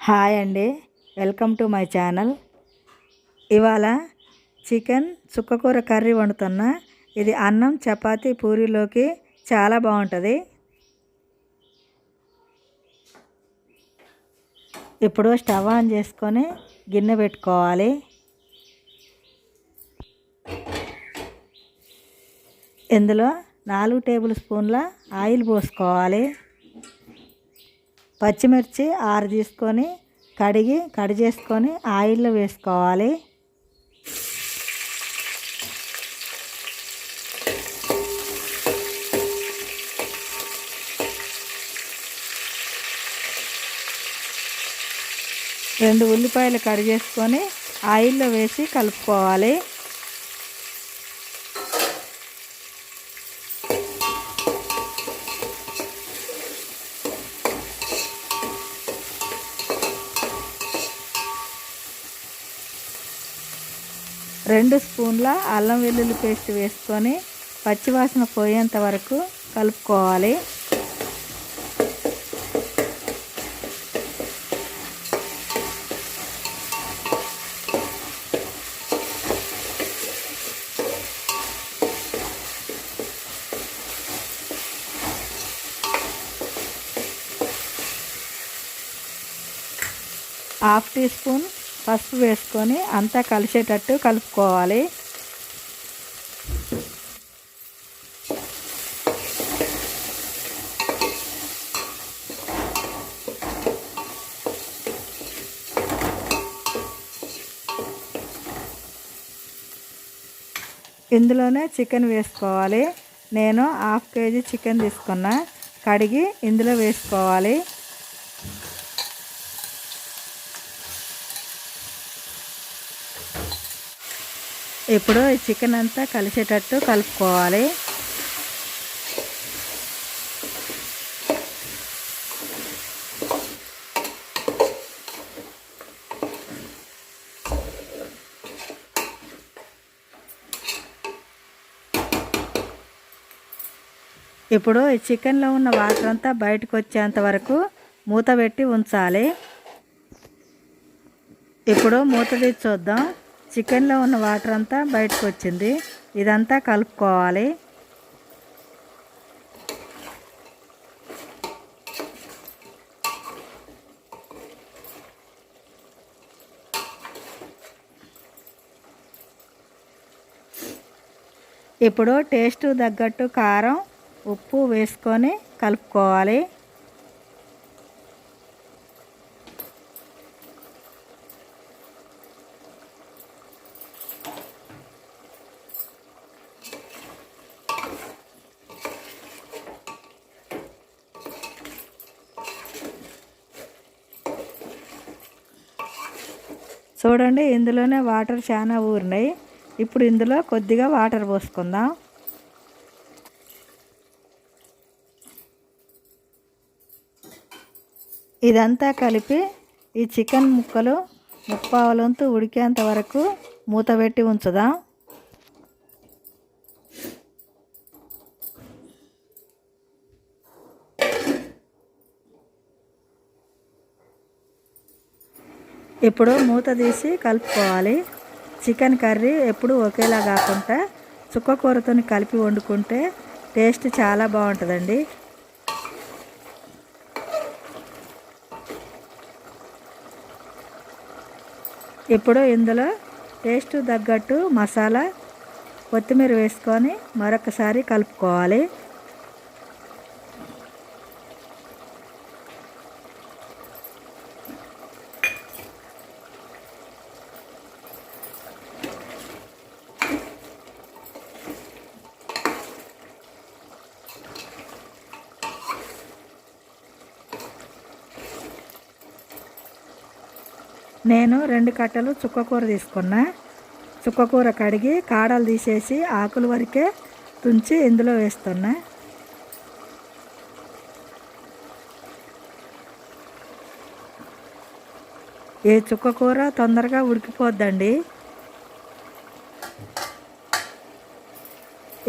Hi అండి. Welcome to my channel. ఇవాళ chicken చుక్కకూర కర్రీ వండుతున్నా. ఇది అన్నం చపాతీ పూరీలోకి చాలా బాగుంటుంది. ఇప్పుడు స్టవ్ ఆన్ చేసుకొని గిన్నె పెట్టుకోవాలి. ఇందులో నాలుగు టేబుల్ స్పూన్ల ఆయిల్ పోసుకోవాలి. పచ్చిమిర్చి ఆరు తీసుకొని కడిగి కడి చేసుకొని ఆయిల్లో వేసుకోవాలి. రెండు ఉల్లిపాయలు కడి చేసుకొని ఆయిల్లో వేసి కలుపుకోవాలి. రెండు స్పూన్ల అల్లం వెల్లుల్లి పేస్ట్ వేసుకొని పచ్చివాసన పోయేంత వరకు కలుపుకోవాలి. హాఫ్ టీ స్పూన్ పసుపు వేసుకొని అంతా కలిసేటట్టు కలుపుకోవాలి. ఇందులోనే చికెన్ వేసుకోవాలి. నేను హాఫ్ కేజీ చికెన్ తీసుకున్నా. కడిగి ఇందులో వేసుకోవాలి. ఇప్పుడు ఈ చికెన్ అంతా కలిసేటట్టు కలుపుకోవాలి. ఇప్పుడు ఈ చికెన్లో ఉన్న వాటర్ అంతా బయటకు వచ్చేంత వరకు మూత పెట్టి ఉంచాలి. ఇప్పుడు మూత తీసి చూద్దాం. చికెన్లో ఉన్న వాటర్ అంతా బయటకు వచ్చింది. ఇదంతా కలుపుకోవాలి. ఇప్పుడు టేస్ట్ తగ్గట్టు కారం ఉప్పు వేసుకొని కలుపుకోవాలి. చూడండి ఇందులోనే వాటర్ చాలా ఊరినాయి. ఇప్పుడు ఇందులో కొద్దిగా వాటర్ పోసుకుందాం. ఇదంతా కలిపి ఈ చికెన్ ముక్కలు ముప్పావలంతు ఉడికేంత వరకు మూత పెట్టి ఉంచుదాం. ఇప్పుడు మూత తీసి కలుపుకోవాలి. చికెన్ కర్రీ ఎప్పుడు ఒకేలా కాకుండా చుక్క కూరతో కలిపి వండుకుంటే టేస్ట్ చాలా బాగుంటుందండి. ఇప్పుడు ఇందులో టేస్ట్ తగ్గట్టు మసాలా కొత్తిమీర వేసుకొని మరొకసారి కలుపుకోవాలి. నేను రెండు కట్టలు చుక్కకూర తీసుకున్నా. చుక్కకూర కడిగి కాడలు తీసేసి ఆకులు వరకే తుంచి ఇందులో వేస్తున్నా. ఈ చుక్కకూర తొందరగా ఉడికిపోద్దండి.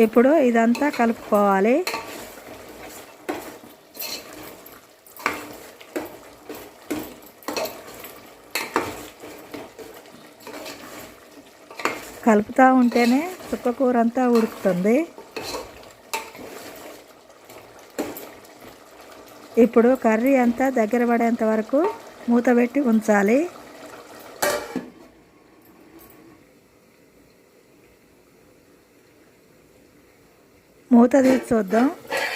ఇప్పుడు ఇదంతా కలుపుకోవాలి. కలుపుతూ ఉంటేనే చుక్క కూర అంతా ఉడుకుతుంది. ఇప్పుడు కర్రీ అంతా దగ్గర పడేంత వరకు మూత పెట్టి ఉంచాలి. మూత తీసి చూద్దాం.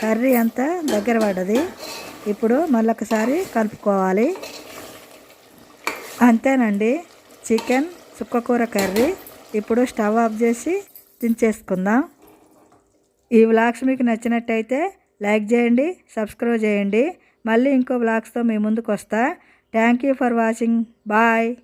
కర్రీ అంతా దగ్గర పడ్డది. ఇప్పుడు మళ్ళొకసారి కలుపుకోవాలి. అంతేనండి. చికెన్ చుక్కకూర కర్రీ. ఇప్పుడు స్టవ్ ఆఫ్ చేసి దించేసుకుందాం. ఈ వ్లాగ్స్ మీకు నచ్చినట్టయితే లైక్ చేయండి సబ్స్క్రైబ్ చేయండి. మళ్ళీ ఇంకో వ్లాగ్స్తో మీ ముందుకు వస్తా. Thank you for watching. Bye.